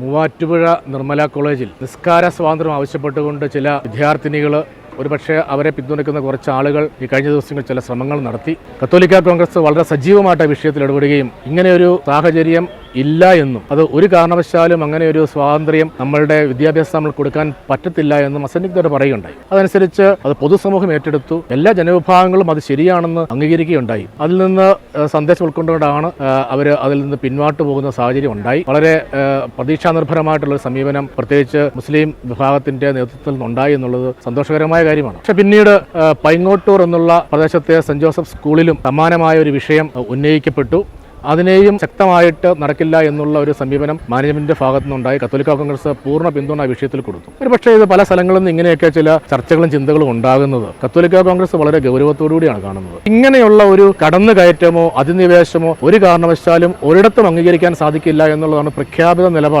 മൂവാറ്റുപുഴ നിർമ്മല കോളേജിൽ നിസ്കാര സ്വാതന്ത്ര്യം ആവശ്യപ്പെട്ടുകൊണ്ട് ചില വിദ്യാർത്ഥിനികൾ ഒരുപക്ഷെ അവരെ പിന്തുണയ്ക്കുന്ന കുറച്ച് ആളുകൾ ഈ കഴിഞ്ഞ ദിവസങ്ങളിൽ ചില ശ്രമങ്ങൾ നടത്തി. കത്തോലിക്ക കോൺഗ്രസ് വളരെ സജീവമായിട്ട് വിഷയത്തിൽ ഇടപെടുകയും ഇങ്ങനെയൊരു സാഹചര്യം ഇല്ല എന്നും. അത് ഒരു കാരണവശാലും അങ്ങനെ ഒരു സ്വാതന്ത്ര്യം നമ്മളുടെ വിദ്യാഭ്യാസം നമ്മൾ കൊടുക്കാൻ പറ്റത്തില്ല എന്നും അസന്നിഗ്ധത പറയുകയുണ്ടായി. അതനുസരിച്ച് അത് പൊതുസമൂഹം ഏറ്റെടുത്തു. എല്ലാ ജനവിഭാഗങ്ങളും അത് ശരിയാണെന്ന് അംഗീകരിക്കുകയുണ്ടായി. അതിൽ നിന്ന് സന്ദേശം ഉൾക്കൊണ്ടുകൊണ്ടാണ് അവർ അതിൽ നിന്ന് പിന്നോട്ട് പോകുന്ന സാഹചര്യം ഉണ്ടായി. വളരെ പ്രതീക്ഷാ പ്രതീക്ഷാനിർഭരമായിട്ടുള്ള ഒരു സമീപനം പ്രത്യേകിച്ച് മുസ്ലിം വിഭാഗത്തിന്റെ നേതൃത്വത്തിൽ നിന്നുണ്ടായി എന്നുള്ളത് സന്തോഷകരമായ കാര്യമാണ്. പക്ഷെ പിന്നീട് പൈങ്ങോട്ടൂർ എന്നുള്ള പ്രദേശത്തെ സെന്റ് ജോസഫ് സ്കൂളിലും സമാനമായ ഒരു വിഷയം ഉന്നയിക്കപ്പെട്ടു. അതിനെയും ശക്തമായിട്ട് നടക്കില്ല എന്നുള്ള ഒരു സമീപനം മാനേജ്മെന്റിന്റെ ഭാഗത്തു നിന്നുണ്ടായി കത്തോലിക്ക കോൺഗ്രസ് പൂർണ പിന്തുണ വിഷയത്തിൽ കൊടുത്തു. ഒരു പക്ഷേ ഇത് പല സ്ഥലങ്ങളിൽ നിന്ന് ഇങ്ങനെയൊക്കെ ചില ചർച്ചകളും ചിന്തകളും ഉണ്ടാകുന്നത് കത്തോലിക്ക കോൺഗ്രസ് വളരെ ഗൗരവത്തോടുകൂടിയാണ് കാണുന്നത്. ഇങ്ങനെയുള്ള ഒരു കടന്നു കയറ്റമോ അധിനിവേശമോ ഒരു കാരണവശാലും ഒരിടത്തും അംഗീകരിക്കാൻ സാധിക്കില്ല എന്നുള്ളതാണ് പ്രഖ്യാപിത നിലപാട്.